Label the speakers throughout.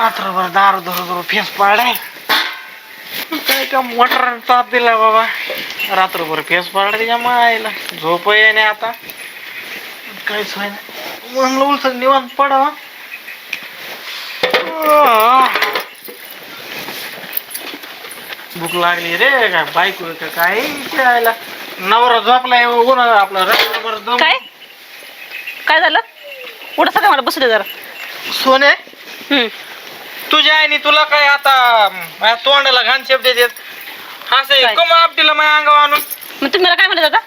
Speaker 1: रात्रभर दारू धरू धरू फेस पाडाय काय त्या मोटर ताप दिला बाबा. रात्रभर फेस पाडा त्याच्या मायला. झोप नाही आता. काहीच होय नाही म्हणलं उलट निवांत पडावा भूक लागली रे काय बायको का काय? खेळायला. नवरा झोपलाय उन्हा आपला रात्रभर दम.
Speaker 2: काय? काय झालं? उठा सगळं मला बसू दे जरा.
Speaker 1: सोने?
Speaker 2: हम्म.
Speaker 1: तुझ्या आईने तुला काय आता माझ्या तोंडाला घाण शेप देतात असं? कम आपटीला माझ्या अंगावर आणून.
Speaker 2: मग तुम्ही मला काय म्हणत आता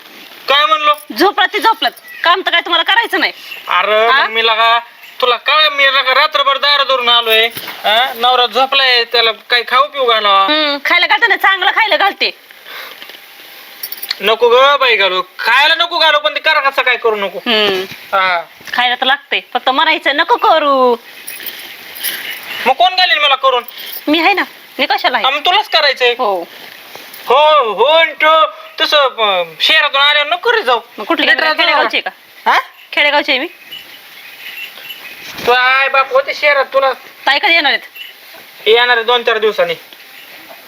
Speaker 1: काय म्हणलो?
Speaker 2: झोपलात ते झोपलात. काम तर काय तुम्हाला करायचं नाही.
Speaker 1: अरे
Speaker 2: हा?
Speaker 1: मग मी लगा तुला काय मी लगा रात्रभर दार धरून आलोय हा? नवरा झोपलाय त्याला काही खाऊ पिऊ
Speaker 2: हम्म, खायला घालते ना चांगलं खायला घालते.
Speaker 1: नको ग बाई घालू. खायला नको घालू पण ते करा कसं काय करू नको.
Speaker 2: हम्म,
Speaker 1: हा.
Speaker 2: खायला तर लागते फक्त म्हणायचं नको करू.
Speaker 1: मग कोण घालीन मला करून?
Speaker 2: मी आहे ना. मी कशाला आहे?
Speaker 1: तुलाच करायचंय.
Speaker 2: हो.
Speaker 1: हो हो आणि तो तसं अं, शहरातून आल्यावर नको रे जाऊ.
Speaker 2: मग कुठली
Speaker 1: लेकराचं
Speaker 2: खेडेगावची आहे का?
Speaker 1: हा?
Speaker 2: खेडेगावची आहे मी.
Speaker 1: तू आय बाप होते शहरात तुला
Speaker 2: ताई कधी येणार आहेत?
Speaker 1: येणार आहे दोन चार दिवसांनी.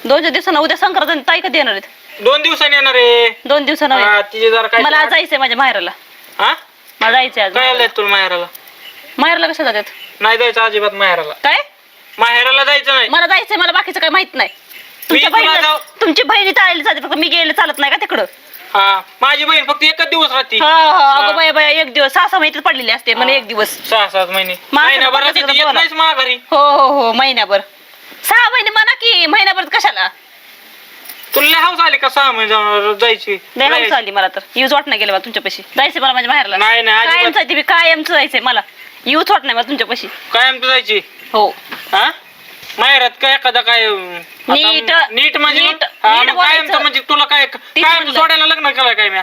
Speaker 2: दोन चार दिवसांना. उद्या संक्रांत ताई कधी येणार आहेत?
Speaker 1: दोन दिवसांनी येणार आहे.
Speaker 2: दोन दिवसांना
Speaker 1: हा, तिचे जरा काय
Speaker 2: मला आज जायचंय माझ्या माहेराला.
Speaker 1: हा?
Speaker 2: मला जायचंय आज
Speaker 1: काय आलंय तुला माहेराला?
Speaker 2: माहेरला कशा जातात?
Speaker 1: नाही जायचं अजिबात माहेराला.
Speaker 2: काय?
Speaker 1: माहेराला जायचं नाही.
Speaker 2: मला जायचंय मला बाकीचं काही माहीत नाही. तुमच्या
Speaker 1: तुला
Speaker 2: बहिणी
Speaker 1: जाऊ-
Speaker 2: तुमची बहिणी चालली जाते फक्त मी गेले चालत नाही का तिकडं?
Speaker 1: हा माझी बहीण फक्त एकच दिवस राहते.
Speaker 2: हा हा अगं बाया बाया एक दिवस. सहा सहा महिन्यात पडलेली असते म्हणे एक दिवस.
Speaker 1: सहा सात महिने
Speaker 2: माझं
Speaker 1: येत
Speaker 2: बोला.
Speaker 1: नाहीस माघारी.
Speaker 2: हो हो हो महिन्याभर. सहा महिने म्हणा की महिन्याभर कशाला?
Speaker 1: तुला लय हौस आली का सहा महिने जाऊन जायची?
Speaker 2: लय हौस आली मला तर. यूज वाट नाही गेलं मला तुमच्यापाशी. जायचंय मला माझ्या माहेरला.
Speaker 1: नाही, नाही, अजिबात.
Speaker 2: कायमचं आहे ते बी कायमचं जायचंय मला. यूज वाट नाही मला तुमच्यापाशी
Speaker 1: काय आमचं जायची?
Speaker 2: हो.
Speaker 1: हा? माहेरात काय एखादा काय अं, आता
Speaker 2: नीट-
Speaker 1: नीट म्हणजे?
Speaker 2: नीट-
Speaker 1: हा,
Speaker 2: नीट
Speaker 1: मग कायमचं
Speaker 2: बोलायचं.
Speaker 1: म्हणजे तुला काय काय
Speaker 2: म्हणलं.
Speaker 1: सोडायला लग्न केलं काय म्या?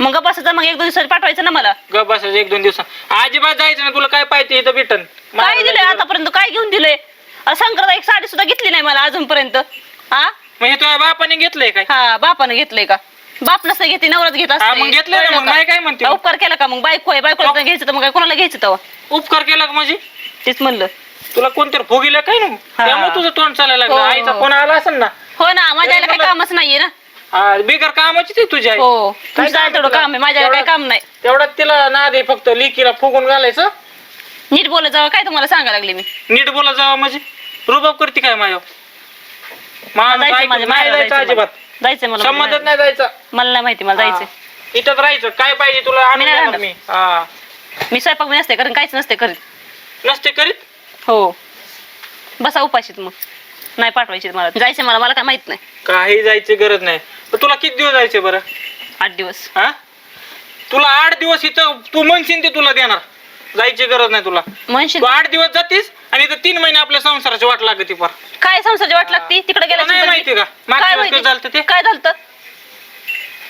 Speaker 2: मग बसायचं मग एक दोन दिवसात पाठवायचं ना मला.
Speaker 1: गप बसायचं एक दोन दिवसात. अजिबात जायचं ना तुला काय पाहिजे इथं भेटन?
Speaker 2: काय दिलंय आतापर्यंत? काय घेऊन दिलंय? संक्रांत एक साडी सुद्धा घेतली नाही मला अजूनपर्यंत. हा
Speaker 1: मग हे तुझ्या बापाने घेतलंय काय?
Speaker 2: हा बापानं घेतलंय का? बाप नसतं घेते नवरात घेत
Speaker 1: हा,
Speaker 2: असते.
Speaker 1: मग घेतलंय ना,
Speaker 2: कळलं
Speaker 1: मग
Speaker 2: का?
Speaker 1: नाही काय म्हणते? मग?
Speaker 2: उपकार केला का मग? बायको आहे बायकोला तर घ्यायचं तर मग काय कोणाला घ्यायचं तेव्हा
Speaker 1: उपकार केला का म्हणजे
Speaker 2: तेच म्हणलं.
Speaker 1: तुला कोणतरी फुगिलं काय ना
Speaker 2: हा.
Speaker 1: त्यामुळे तुझं तोंड चालायला लागलं.
Speaker 2: हो.
Speaker 1: आईचा फोन आला असेल ना?
Speaker 2: हो ना माझ्या आईला काही कामच नाहीये ना.
Speaker 1: हा, बिगर कामाची ती तुझी आई.
Speaker 2: हो
Speaker 1: काय
Speaker 2: तुमचं तेवढं
Speaker 1: तुला?
Speaker 2: काम आहे माझ्या काही
Speaker 1: तेवढं-
Speaker 2: काम नाही.
Speaker 1: तेवढ्यात तिला ना दे फक्त लिकीला फुगून घालायचं?
Speaker 2: नीट बोलत जावं काय तुम्हाला सांगायला लागले मी?
Speaker 1: नीट बोला जावं म्हणजे? रुबाब करते काय माझ्या
Speaker 2: मला जायचंय माझ्या
Speaker 1: नाही
Speaker 2: माहेरला
Speaker 1: जायचं
Speaker 2: जायचंय
Speaker 1: अजिबात.
Speaker 2: मला. जायचंय मला माझ्या
Speaker 1: संबंधच
Speaker 2: माहेरला.
Speaker 1: नाही जायचं.
Speaker 2: मला नाही माहिती मला जायचंय.
Speaker 1: हा. इथंच राहायचं. काय पाहिजे तुला? आणून
Speaker 2: नाही
Speaker 1: देणार
Speaker 2: राहणार.
Speaker 1: मी हा.
Speaker 2: मी स्वयंपाक बी नसते कारण काहीच नसते करीत
Speaker 1: नसते करीत?
Speaker 2: हो. बसा उपाशीत मग. नाही पाठवायची मला. जायचं मला मला काय माहीत नाही.
Speaker 1: काही जायची गरज नाही. पण तुला किती दिवस जायचे बरं?
Speaker 2: आठ दिवस.
Speaker 1: हा? तुला आठ दिवस इथं तू म्हणशील ते तुला देणार. जायची गरज नाही तुला.
Speaker 2: म्हणशील
Speaker 1: तू. आठ दिवस जातीस? आणि इथं तीन महिने आपल्या संसाराची वाट लागते फार
Speaker 2: काय संसारची वाट लागती? तिकडे गेल्या
Speaker 1: नाही माहिती का? मागच्या
Speaker 2: काय
Speaker 1: वेळेस
Speaker 2: माहिती
Speaker 1: झालतं ते?
Speaker 2: काय झालं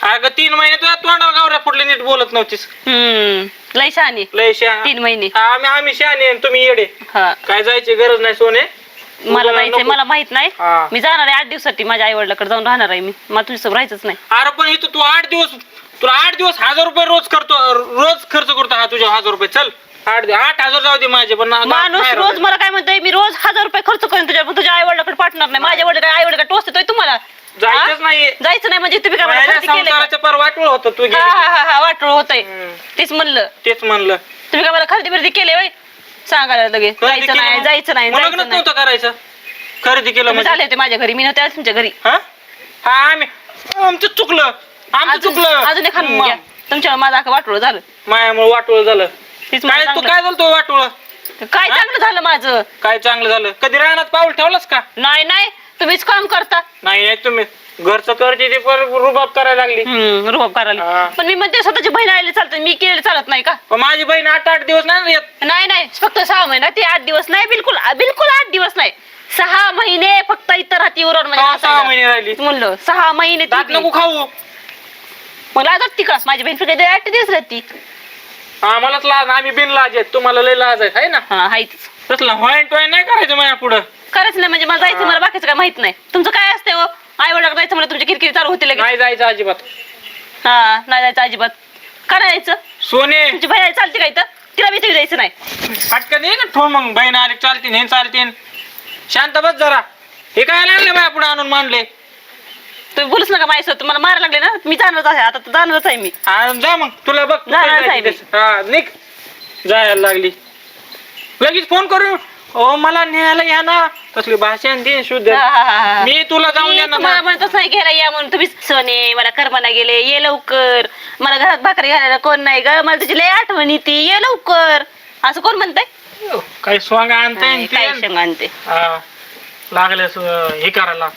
Speaker 1: अगं तीन महिने तुझ्या तोंडावर गावऱ्या फुटले नीट बोलत नव्हतीस.
Speaker 2: हम्म. लय शहाणी.
Speaker 1: लय शहा
Speaker 2: तीन महिने.
Speaker 1: आम्ही आम्ही शहाणे आणि तुम्ही येडे.
Speaker 2: हा.
Speaker 1: काय जायची गरज नाही सोने.
Speaker 2: मला जायचंय
Speaker 1: नको.
Speaker 2: मला माहीत नाही.
Speaker 1: हा.
Speaker 2: मी जाणार आहे आठ दिवसासाठी. माझ्या आई वडिलाकडे जाऊन राहणार आहे मी. मला तुझ्यासोबत राहायचंच नाही.
Speaker 1: अरे पण इथं तू आठ दिवस तुला आठ दिवस हजार रुपये रोज करतो रोज खर्च करतो. हा तुझ्या हजार रुपये. चल. आठ आठ हजार जाऊ दे माझे पण ना-
Speaker 2: माणूस
Speaker 1: बाहेर
Speaker 2: रोज
Speaker 1: होते.
Speaker 2: मला काय म्हणतोय मी रोज हजार रुपये खर्च करेन तुझ्या पण तुझ्या आई वडिलाकडे पाठवणार नाही. माझ्या वडील आई वडील टोचतोय तुम्हाला
Speaker 1: जायचंच
Speaker 2: हा?
Speaker 1: नाहीये.
Speaker 2: जायचं नाही म्हणजे तुम्ही काय मला
Speaker 1: माझ्या
Speaker 2: खरेदी केलंय? का?
Speaker 1: संसाराच्या पर वाटलं होतं तू
Speaker 2: हा
Speaker 1: गेली.
Speaker 2: हा हा हा वाटोळ होतंय.
Speaker 1: हम्म.
Speaker 2: तेच म्हणलं.
Speaker 1: तेच म्हणलं.
Speaker 2: तुम्ही काय मला खरेदी बिर्दी केले वय सांगायला
Speaker 1: खरेदी
Speaker 2: जायचं
Speaker 1: केलं
Speaker 2: नाही
Speaker 1: मग?
Speaker 2: जायचं नाही
Speaker 1: मग
Speaker 2: जायचं नाही.
Speaker 1: नव्हतं करायचं? खरेदी केलं
Speaker 2: तुम्ही
Speaker 1: म्हणजे?
Speaker 2: झाले होते माझ्या घरी मी नव्हते तुमच्या घरी.
Speaker 1: हा? हा आम्ही आमचं चुकलं. आमचं
Speaker 2: अजून
Speaker 1: चुकलं.
Speaker 2: अजून
Speaker 1: म-
Speaker 2: घ्या तुमच्या माझं अख्खं वाटोळ झालं.
Speaker 1: मायामुळे वाटोळ झालं.
Speaker 2: तेच मला
Speaker 1: काय तू
Speaker 2: चांगलं-
Speaker 1: काय झालं तो वाटोळ?
Speaker 2: काय चांगलं झालं माझं?
Speaker 1: काय चांगलं झालं? कधी राहण्यात पाऊल ठेवलंस का?
Speaker 2: नाही नाही. तुम्हीच काम करता.
Speaker 1: नाही नाही तुम्ही. घरचं करते ते पर रुबाब करायला लागली.
Speaker 2: हम्म रुबाब करायला. पण मी म्हणते स्वतःची बहीण आलेली चालतं. मी केलेलं चालत नाही का?
Speaker 1: पण माझी बहीण आठ आठ दिवस नाही ना येत.
Speaker 2: नाही नाही. फक्त सहा महिना. ते आठ दिवस नाही बिलकुल बिलकुल आठ दिवस नाही. सहा महिने फक्त इतर हाती उरण म्हणजे
Speaker 1: सहा-. महिने राहिली.
Speaker 2: म्हणलं सहा महिने ती
Speaker 1: दात
Speaker 2: बी.
Speaker 1: नको खाऊ.
Speaker 2: मग लाजत ती का? माझी बहीण फक्त आठ दिवस राहती.
Speaker 1: आम्हालाच लाज आम्ही बिन लाज आहेत. तुम्हाला लय लाज आहेत है ना?
Speaker 2: हा हायच.
Speaker 1: तसलं व्हाईन टॉय नाही करायचं माझ्या पुढं.
Speaker 2: करायचं नाही म्हणजे मला जायचं मला बाकीचं काय माहीत नाही. तुमचं काय असते हो? आई वडिला जायचं मला तुमची किरकिरी चालू होती लगेच.
Speaker 1: नाही जायचं अजिबात.
Speaker 2: हा नाही जायचं अजिबात. का नाही जायचं?
Speaker 1: सोने.
Speaker 2: तुमची बहीण चालते का इथं? तिला बी जायचं नाही.
Speaker 1: पटकन ये ना ठो मग. बहीण आली चालतीन हे चालतीन. शांत बस जरा. हे काय लागले माझ्या पुढे आणून मांडले?
Speaker 2: तुम्ही बोलूच नका माझ्यासोबत मला मारायला लागले ना मी जाणारच आहे आता तर जाणारच आहे मी.
Speaker 1: हा, जा मग तुला बघ तू काय
Speaker 2: आहे मी.
Speaker 1: जायचं ते. हा निघ. जायला लागली. लगेच फोन करू ओ मला न्यायला या ना. तसली भाषा आणि ती शुद्ध.
Speaker 2: हा, हा, हा, हा.
Speaker 1: मी तुला जाऊन
Speaker 2: मी
Speaker 1: येणार
Speaker 2: तुम्हाला
Speaker 1: ना.
Speaker 2: म्हणतच नाही घ्यायला या म्हणून. तुम्ही सोने मला कर्माला गेले ये लवकर. मला घरात भाकरी घालायला कोण नाही ग. मला तुझी लय आठवण येते ये लवकर. असं कोण म्हणतंय?
Speaker 1: काही स्वांग आणताय
Speaker 2: नाही, काय शेंग आणते.
Speaker 1: हा लागलेस अं, हे करायला.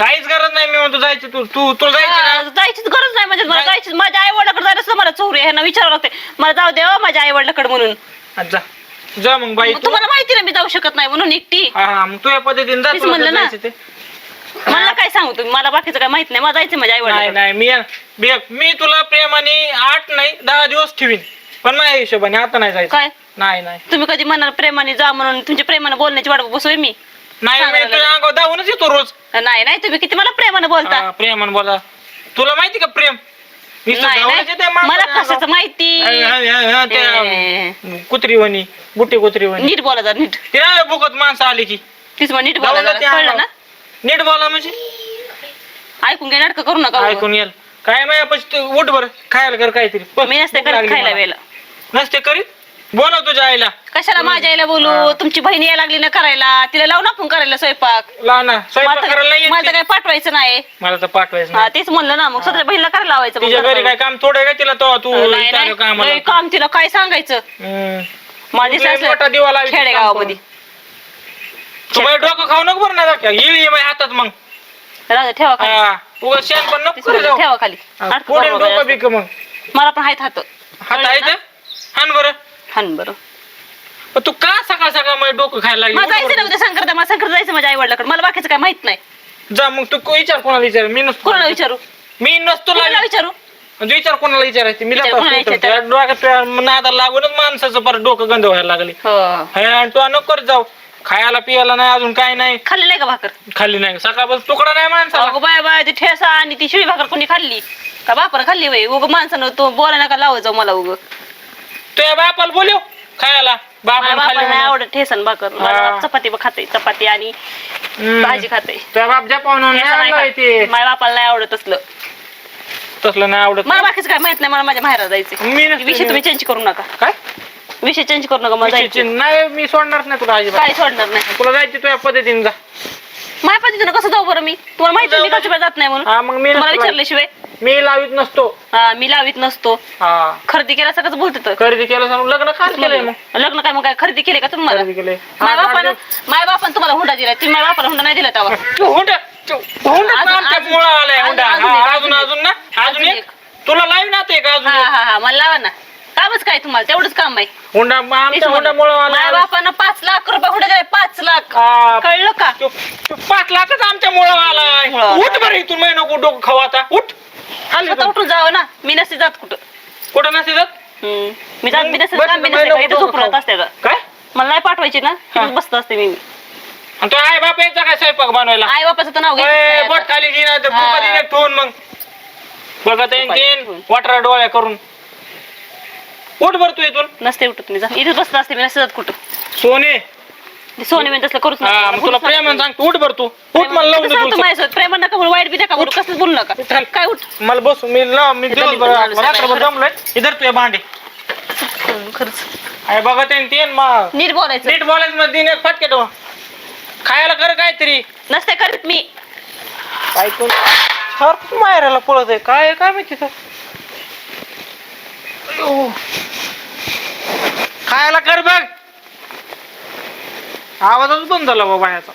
Speaker 1: काहीच गरज नाही मी म्हणतो जायची तू तू तुला जायची ना.
Speaker 2: जायचीच गरज नाही म्हणजे मला
Speaker 1: नाही.
Speaker 2: जायची माझ्या आई वडिलाकडे जायला सुद्धा मला चोरी ह्यांना विचारावं लागते मला जाऊ दे हो माझ्या आई वडिलाकडे म्हणून.
Speaker 1: हा, जा. जा मग बाई
Speaker 2: मग
Speaker 1: तू.
Speaker 2: तुम्हाला माहिती ना मी जाऊ शकत नाही म्हणून एकटी.
Speaker 1: हा हा मग तू या पद्धतीने जा
Speaker 2: तेच
Speaker 1: तुला
Speaker 2: म्हणलं ना.
Speaker 1: जायचं ते.
Speaker 2: मला काय सांगू तुम्ही? मला बाकीचं काय माहीत नाही. मला जायचं माझ्या आई
Speaker 1: नाही
Speaker 2: वडिलाकडे
Speaker 1: नाही मी बे- मी तुला प्रेमाने आठ नाही दहा दिवस ठेवीन. पण माझ्या हिशोबाने आता नाही जायचं.
Speaker 2: काय?
Speaker 1: नाही नाही.
Speaker 2: तुम्ही कधी म्हणाल प्रेमाने जा म्हणून. तुमच्या प्रेमाने बोलण्याची वाट बसोय मी?
Speaker 1: नाही मी
Speaker 2: सांगायला
Speaker 1: तुझ्या अंगावर धावूनच येतो रोज.
Speaker 2: नाही नाही तुम्ही किती मला प्रेमाने बोलता?
Speaker 1: हा, प्रेमाने बोला. तुला माहिती का प्रेम? नुसतं
Speaker 2: नाही
Speaker 1: धावूनच येते
Speaker 2: नाही
Speaker 1: माणसाच्या
Speaker 2: मला
Speaker 1: अंगावर.
Speaker 2: कशाचं माहिती?
Speaker 1: हा, हा, हा, त्या कुत्री वणी बुट्टी कुत्री वणी
Speaker 2: नीट बोला जरा नीट.
Speaker 1: ते नाही भुकत माणसं आली की.
Speaker 2: तीच मग नीट बोला जरा. कळलं ना.
Speaker 1: नीट बोला म्हणजे.
Speaker 2: ऐकून घ्या नाटक करू नका उगाच.
Speaker 1: ऐकून येईल काय माहिती उठ बरं. खायला कर काहीतरी.
Speaker 2: मी नसते
Speaker 1: भूक
Speaker 2: करत
Speaker 1: लागली
Speaker 2: खायला
Speaker 1: मला.
Speaker 2: वेळेला.
Speaker 1: नसते करीत? बोलव तुझ्या आईला.
Speaker 2: कशाला माझ्या आईला बोलू. तुमची बहीण यायला लागली ना करायला. तिला लावून आपण करायला स्वयंपाक.
Speaker 1: ला ना. स्वयंपाक
Speaker 2: मला
Speaker 1: करायला नाही
Speaker 2: मला तर
Speaker 1: येत
Speaker 2: काय पाठवायचं नाही.
Speaker 1: ती. मला तर पाठवायचं
Speaker 2: हा
Speaker 1: नाही.
Speaker 2: तेच म्हणलं ना मग. स्वतःच्या बहिणीला करायला लावायचं मग
Speaker 1: तिच्या घरी. काय काम थोडं काय तिला तो?
Speaker 2: नाही, लय काम तिला काय सांगायचं?
Speaker 1: हम्म.
Speaker 2: माझी
Speaker 1: लय मोठा दिवा लावीत
Speaker 2: खेडे
Speaker 1: काम
Speaker 2: गावामध्ये
Speaker 1: तू बाई डोकं खाऊ नको बरं ना. येईल ये बाई हातात मग.
Speaker 2: दे, ठेवा खाली.
Speaker 1: हा. उगाच शेण पण
Speaker 2: ते
Speaker 1: नको
Speaker 2: सोडून
Speaker 1: करत जाऊ.
Speaker 2: ठेवा खाली.
Speaker 1: हा, पुढे डोकं बिक मग.
Speaker 2: मला पण हात हात
Speaker 1: हात आहे तर. बरं.
Speaker 2: हान बरं.
Speaker 1: पण तू का सकाळ सकाळ माझं डोकं खायला
Speaker 2: मला जायचं
Speaker 1: लागली
Speaker 2: ना उद्या संक्रांत मला संक्रांत जायचं माझ्या आई वडिलाकडे मला बाकीचं काय माहीत नाही.
Speaker 1: जा मग तू को- विचार कोणाला विचार? मी नसतो
Speaker 2: कोणाला विचारू?
Speaker 1: मी नसतो
Speaker 2: कोणाला
Speaker 1: लागली.
Speaker 2: विचारू?
Speaker 1: म्हणजे विचार कोणाला विचारायचं? मी
Speaker 2: विचार
Speaker 1: जातो
Speaker 2: कोणाला
Speaker 1: असतो इथं.
Speaker 2: विचारायचं?
Speaker 1: त्या डोक्यात त्या नादाला लागूनच माणसाचं परत डोकं गंध व्हायला लागली.
Speaker 2: हो.
Speaker 1: आणि तू नको करत जाऊ. खायला पियाला नाही अजून काय नाही.
Speaker 2: खाल्ली नाही का भाकर?
Speaker 1: खाल्ली नाही. सकाळपासून तुकडा नाही माणसाला.
Speaker 2: अगं बाय बाय ती ठेसा आणि ती शिळी भाकर कोणी खाल्ली? का बापर खाल्ली बाई? उग माणसानं तो बोला नका लावत जाऊ मला उग.
Speaker 1: तुझ्या बापाला बोलव खायला. बापाला खाल्ली
Speaker 2: बापाला नाही. आवडत ठेसन भाकर. माझा
Speaker 1: हा.
Speaker 2: बाप चपाती खाते चपाती आणि. भाजी खाते
Speaker 1: तुझ्या बाप ज्या पाहुणा
Speaker 2: ठेचा नाही
Speaker 1: नाही
Speaker 2: खात.
Speaker 1: ते.
Speaker 2: माझ्या बापाला नाही आवडत असलं
Speaker 1: तसलं नाही आवडत
Speaker 2: मला बाकीचं काय माहीत नाही. मला माझ्या जायचं
Speaker 1: नसतो
Speaker 2: विषय तुम्ही चेंज करू नका.
Speaker 1: काय?
Speaker 2: विषय चेंज करू नका. मला
Speaker 1: नाही मी सोडणार नाही तुला अजिबात.
Speaker 2: काय सोडणार नाही?
Speaker 1: तुला जायची तुझ्या पद्धतीने जा.
Speaker 2: माझ्या पद्धतीनं कसं जाऊ बरं मी? तुम्हाला माहिती आहे मी कशा जात नाही म्हणून.
Speaker 1: हा मग मी नसतो लावीत.
Speaker 2: विचारल्याशिवाय.
Speaker 1: मी लावित नसतो.
Speaker 2: हा, मी लावित नसतो.
Speaker 1: हा.
Speaker 2: खरेदी केल्या सगळंच बोलत
Speaker 1: खरेदी केलं लग्न काय केलंय मग.
Speaker 2: लग्न काय मग काय? खरेदी केले का तुम्हाला
Speaker 1: खरेदी केलंय.
Speaker 2: माझ्या
Speaker 1: हा,
Speaker 2: बापानं माझ्या बापानं तुम्हाला हुंडा दिला तुम्ही माझ्या बापाला हुंडा नाही दिला तेव्हा.
Speaker 1: तू हुंडा तू- हुंडा
Speaker 2: अजून-
Speaker 1: आमच्या
Speaker 2: अजून-
Speaker 1: मुळा आलाय
Speaker 2: अजून-
Speaker 1: हुंडा.
Speaker 2: अजून
Speaker 1: हा,
Speaker 2: एक,
Speaker 1: अजून
Speaker 2: अजून
Speaker 1: अजून ना? अजून
Speaker 2: अजून
Speaker 1: एक?
Speaker 2: एक.
Speaker 1: तुला लावी ना ते का अजून
Speaker 2: हा
Speaker 1: एक?
Speaker 2: हा हा. मला लावा ना. कामच काय तुम्हाला? तेवढंच काम आहे.
Speaker 1: हुंडा मग
Speaker 2: तेच
Speaker 1: आमच्या
Speaker 2: म्हणलं.
Speaker 1: हुंडा मुळे
Speaker 2: माझ्या बापानं पाच लाख रुपये हुंडा दिलाय. पाच लाख.
Speaker 1: हा,
Speaker 2: कळलं का?
Speaker 1: तो- तो पाच लाखच आमच्या मुळे आलाय. उठ बरं इथून. महिना नको डोकं खाऊ आता. उठ.
Speaker 2: स्वतः उठून जावं ना मी नसते जात कुठं
Speaker 1: कुठं नसते जात
Speaker 2: हम्म. मी जात बी नसते
Speaker 1: बस
Speaker 2: काम बी
Speaker 1: महिना
Speaker 2: नसते इथं
Speaker 1: खाऊ.
Speaker 2: असते?
Speaker 1: काय
Speaker 2: मला नाही पाठवायची ना
Speaker 1: हा.
Speaker 2: इथंच बसत असते मी
Speaker 1: आणि तो आई बाप यायचा काय स्वयंपाक बनवायला
Speaker 2: आई बापाचं तर नाव
Speaker 1: ए, बोट. खाली घे ना तर
Speaker 2: हा.
Speaker 1: भुका दिले ठेवून मग बघत येईन. वाटरा डोळ्या करून उठ बर तू इथून
Speaker 2: नसते उठत मी जा इथेच बसत असते मी नसते जात कुठं
Speaker 1: सोने
Speaker 2: सोने मी तसलं करूच.
Speaker 1: हा मग तुला
Speaker 2: बोलूच नका.
Speaker 1: प्रेम सांगतो उठ बर तू. उठ मला लावून दे
Speaker 2: कसं माझ्यासोबत? प्रेमानं नका बोलू वाईट बी नका बोलू कसंच बोलू नका. काय उठ.
Speaker 1: मला बसू मी लाव मी
Speaker 2: इथं
Speaker 1: दिवसभर
Speaker 2: माणूस आहे
Speaker 1: रात्रभर
Speaker 2: बाहेर.
Speaker 1: जमलोय. इधर तुझे भांडे.
Speaker 2: खरंच.
Speaker 1: अरे तीन मग.
Speaker 2: नीट बोलायचं.
Speaker 1: नीट बोलायचं मग दिन एक फटके तो खायला कर काहीतरी.
Speaker 2: नसते करीत मी.
Speaker 1: कोण सारखं माहेराला पळत आहे? काय आहे काय माहिती तर. खायला कर बघ. आवाजच बंद झाला बाबा याचा